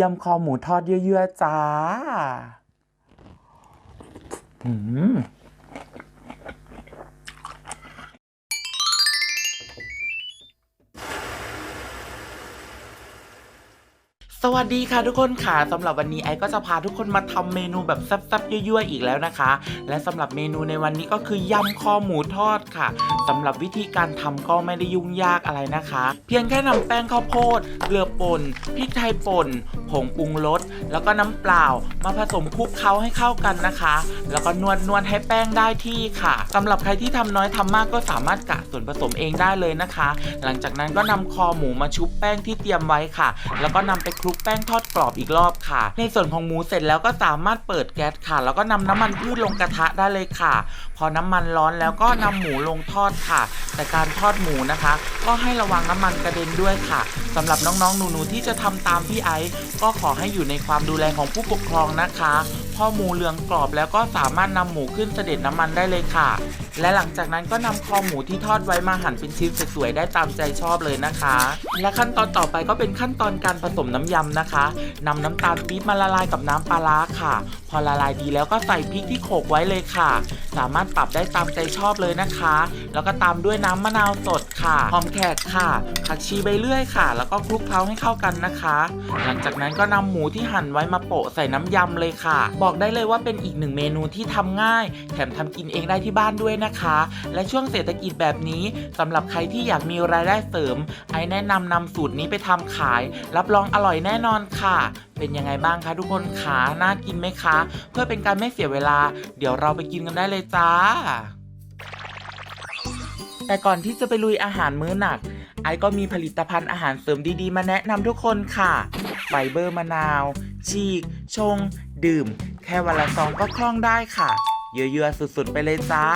ยำคอหมูทอดเยอะๆจ้า อืม สวัสดีค่ะทุกคนค่ะสำหรับวันนี้ไอก็จะพาทุกคนมาทำเมนูแบบซ่บๆยั่วๆอีกแล้วนะคะ และสำหรับเมนูในวันนี้ก็คือยำคอหมูทอดค่ะสำหรับวิธีการทำก็ไม่ได้ยุ่งยากอะไรนะคะ เพียงแค่นำแป้งข้าวโพดเกลือป่นพริกไทยป่นผงปรุงรสแล้วก็น้ำเปล่า มาผสมคลุกเคล้าให้เข้ากันนะคะ แล้วก็นวดนวดให้แป้งได้ที่ค่ะสำหรับใครที่ทำน้อยทำมากก็สามารถกะส่วนผสมเองได้เลยนะคะ หลังจากนั้นก็นำคอหมูมาชุบแป้งที่เตรียมไว้ค่ะ แล้วก็นำไปคลุกแป้งทอดกรอบอีกรอบค่ะ ในส่วนของหมูเสร็จแล้วก็สามารถเปิดแก๊สค่ะ แล้วก็นำน้ำมันพืชลงกระทะได้เลยค่ะ พอน้ำมันร้อนแล้วก็นำหมูลงทอดค่ะ แต่การทอดหมูนะคะ ก็ให้ระวังน้ำมันกระเด็นด้วยค่ะสำหรับน้องๆ หนูๆที่จะทำตามพี่ไอซ์ก็ขอให้อยู่ในความดูแลของผู้ปกครองนะคะ พอหมูเหลืองกรอบแล้วก็สามารถนำหมูขึ้นเสด็จน้ำมันได้เลยค่ะ และหลังจากนั้นก็นำคอหมูที่ทอดไว้มาหั่นเป็นชิ้นสวยๆได้ตามใจชอบเลยนะคะ และขั้นตอนต่อไปก็เป็นขั้นตอนการผสมน้ำยำนะคะนำน้ำตาลปี๊บมาละลายกับน้ำปลาร้าค่ะ พอละลายดีแล้วก็ใส่พริกที่โขลกไว้เลยค่ะ สามารถปรับได้ตามใจชอบเลยนะคะ แล้วก็ตามด้วยน้ำมะนาวสดค่ะหอมแขกค่ะผักชีใบเลื่อยค่ะ แล้วก็คลุกเคล้าให้เข้ากันนะคะ หลังจากนั้นก็นำหมูที่หั่นไว้มาโปะใส่น้ำยำเลยค่ะ บอกได้เลยว่าเป็นอีกหนึ่งเมนูที่ทำง่าย แถมทำกินเองได้ที่บ้านด้วยนะคะ และช่วงเศรษฐกิจแบบนี้สำหรับใครที่อยากมีรายได้เสริม ไอแนะนำนำสูตรนี้ไปทำขาย รับรองอร่อยแน่นอนค่ะ เป็นยังไงบ้างคะทุกคนคะน่ากินไหมคะ เพื่อเป็นการไม่เสียเวลา เดี๋ยวเราไปกินกันได้เลยจ้า แต่ก่อนที่จะไปลุยอาหารมื้อหนัก ไอก็มีผลิตภัณฑ์อาหารเสริมดีๆ มาแนะนำทุกคนค่ะไฟเบอร์มะนาว ฉีก ชง ดื่ม แค่วันละซองก็คล่องได้ค่ะ เยอะๆสุดๆ ไปเลยจ้า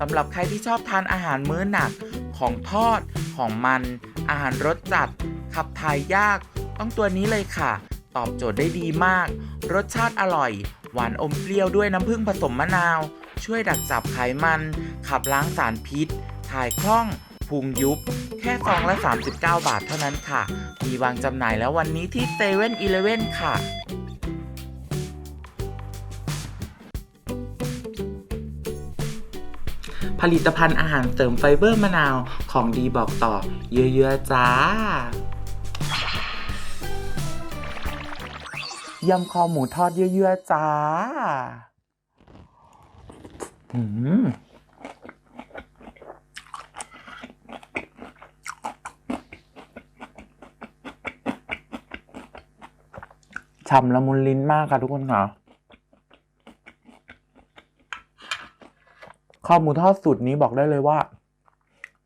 สำหรับใครที่ชอบทานอาหารมื้อหนัก ของทอด ของมัน อาหารรสจัด ขับถ่ายยาก ต้องตัวนี้เลยค่ะ ตอบโจทย์ได้ดีมาก รสชาติอร่อย หวานอมเปรี้ยวด้วยน้ำผึ้งผสมมะนาว ช่วยดักจับไขมัน ขับล้างสารพิษ ถ่ายคล่องพุงยุบ แค่ซองละ 39 บาทเท่านั้นค่ะ มีวางจำหน่ายแล้ววันนี้ที่เซเว่นอีเลเว่นค่ะ ผลิตภัณฑ์อาหารเสริมไฟเบอร์มะนาวของดีบอกต่อ เยอะๆจ้ายำคอหมูทอดเยอะๆจ้าอืมฉ่ำละมุนลิ้นมากค่ะทุกคนค่ะ ข้าวหมูทอดสูตรนี้บอกได้เลยว่า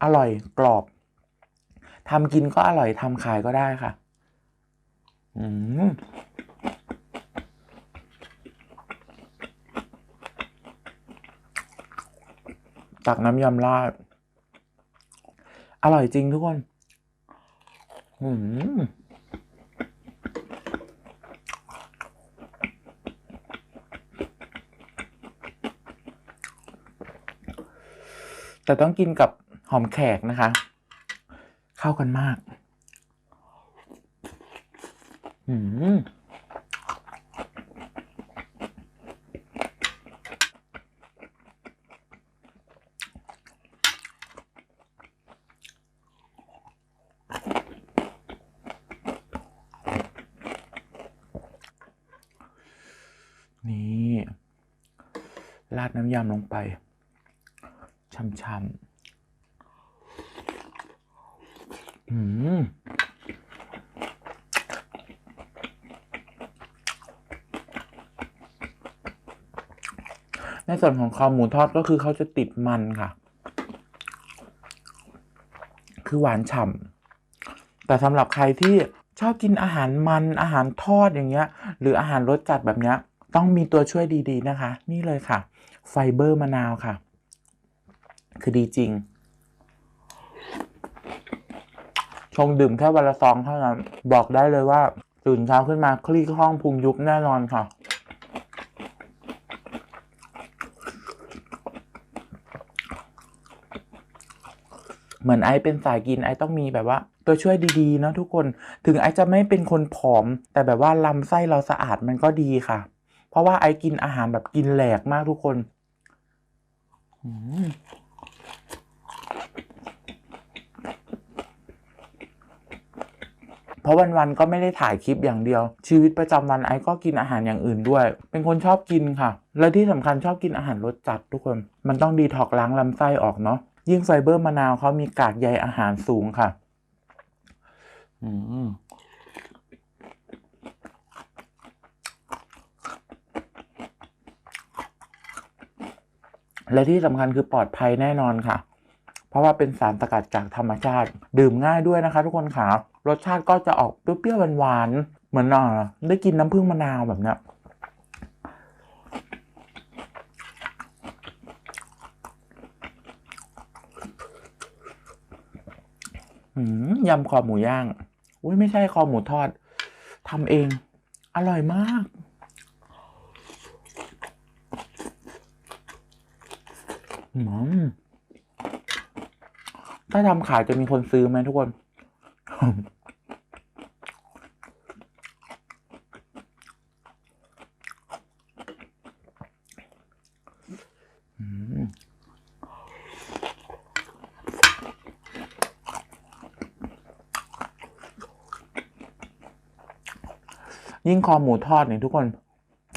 อร่อยกรอบทำกินก็อร่อยทำขายก็ได้ค่ะ อืมตักน้ำยำราด อร่อยจริงทุกคน อืม แต่ต้องกินกับหอมแขกนะคะ เข้ากันมากอืมนี่ ราดน้ำยำลงไป ช่ำๆอืมในส่วนของคอหมูทอดก็คือเขาจะติดมันค่ะ คือหวานฉ่ำ แต่สำหรับใครที่ชอบกินอาหารมันอาหารทอดอย่างเงี้ย หรืออาหารรสจัดแบบเนี้ย ต้องมีตัวช่วยดีๆนะคะ นี่เลยค่ะ ไฟเบอร์มะนาวค่ะ คือดีจริง ชงดื่มแค่วันละซองเท่านั้น บอกได้เลยว่าตื่นเช้าขึ้นมาคลี่คล่องพุงยุบแน่นอนค่ะ เหมือนไอเป็นสายกินไอต้องมีแบบว่า ตัวช่วยดีๆเนาะทุกคน ถึงไอจะไม่เป็นคนผอม แต่แบบว่าลำไส้เราสะอาดมันก็ดีค่ะ เพราะว่าไอกินอาหารแบบกินแหลกมากทุกคน อืม เพราะวันๆก็ไม่ได้ถ่ายคลิปอย่างเดียว ชีวิตประจำวันไอซ์ก็กินอาหารอย่างอื่นด้วย เป็นคนชอบกินค่ะ และที่สำคัญชอบกินอาหารรสจัดทุกคน มันต้องดีท็อกซ์ล้างลำไส้ออกเนาะยิ่งไฟเบอร์มะนาวเขามีกากใยอาหารสูงค่ะ อืมและที่สำคัญคือปลอดภัยแน่นอนค่ะ เพราะว่าเป็นสารสกัดจากธรรมชาติ ดื่มง่ายด้วยนะคะ ทุกคนค่ะรสชาติก็จะออกเปรี้ยวๆหวานๆเหมือนอะได้กินน้ำผึ้งมะนาวแบบเนี้ยยำคอหมูย่าง อุ้ยไม่ใช่คอหมูทอดทำเอง อร่อยมาก อืม ถ้าทำขายจะมีคนซื้อไหมทุกคน ยิ่งคอหมูทอดเนี่ยทุกคน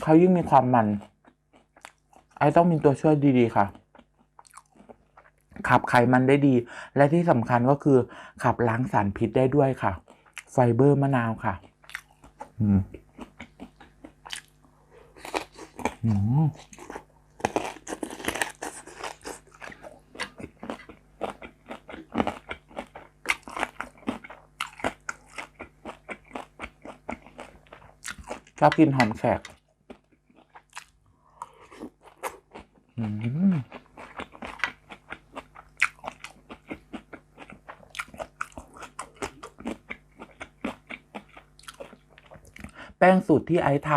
เขายิ่งมีความมัน ไอต้องมีตัวช่วยดี ๆ ค่ะ ขับไขมันได้ดี และที่สำคัญก็คือ ขับล้างสารพิษได้ด้วยค่ะ ไฟเบอร์มะนาวค่ะอืมอืมชอบกินหอมแขก อืม แป้งสูตรที่ไอซ์ท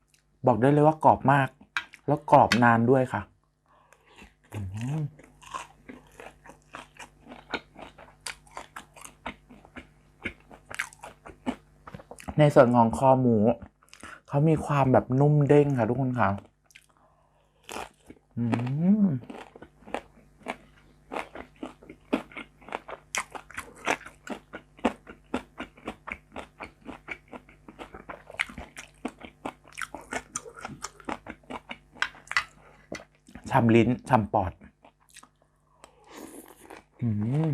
ำบอกได้เลยว่ากรอบมาก แล้วกรอบนานด้วยค่ะในส่วนของคอหมู เขามีความแบบนุ่มเด้งค่ะทุกคนค่ะ อืม ช่ำลิ้นช่ำปอดอืม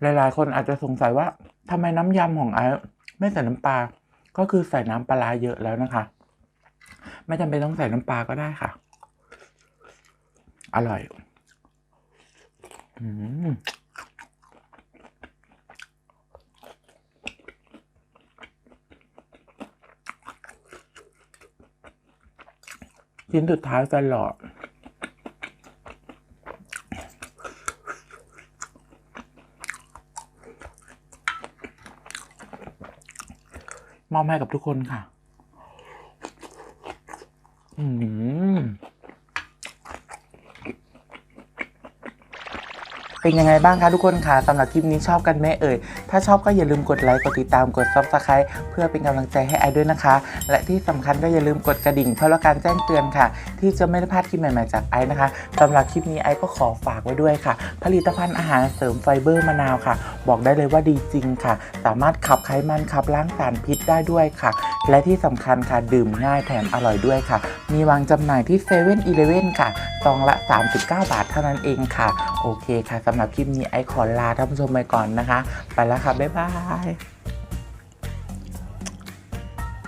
หลาย ๆ คนอาจจะสงสัยว่าทำไมน้ำยำของไอซ์ไม่ใส่น้ำปลา ก็คือใส่น้ำปลาเยอะแล้วนะคะ ไม่จำเป็นต้องใส่น้ำปลาก็ได้ค่ะ อร่อย ชิ้นสุดท้ายแฟหลอดมอบให้กับทุกคนค่ะ อืม เป็นยังไงบ้างคะทุกคนคะสำหรับคลิปนี้ชอบกันไหมเอ่ย ถ้าชอบก็อย่าลืมกดไลค์ กดติดตาม กด subscribe เพื่อเป็นกำลังใจให้ไอด้วยนะคะ และที่สำคัญก็อย่าลืมกดกระดิ่งเพื่อรับการแจ้งเตือนค่ะ ที่จะไม่ได้พลาดคลิปใหม่ๆจากไอนะคะสำหรับคลิปนี้ไอก็ขอฝากไว้ด้วยค่ะ ผลิตภัณฑ์อาหารเสริมไฟเบอร์มะนาวค่ะ บอกได้เลยว่าดีจริงค่ะ สามารถขับไขมันขับล้างสารพิษได้ด้วยค่ะ และที่สำคัญค่ะดื่มง่ายแถมอร่อยด้วยค่ะ มีวางจำหน่ายที่7 e เ e ่ e อค่ะซองละ 39 บาทเท่านั้นเองค่ะโอเคค่ะสำหรับคลิปนี้ไอขอลาท่านผู้ชมไปก่อนนะคะ ไปแล้วค่ะ บ๊ายบาย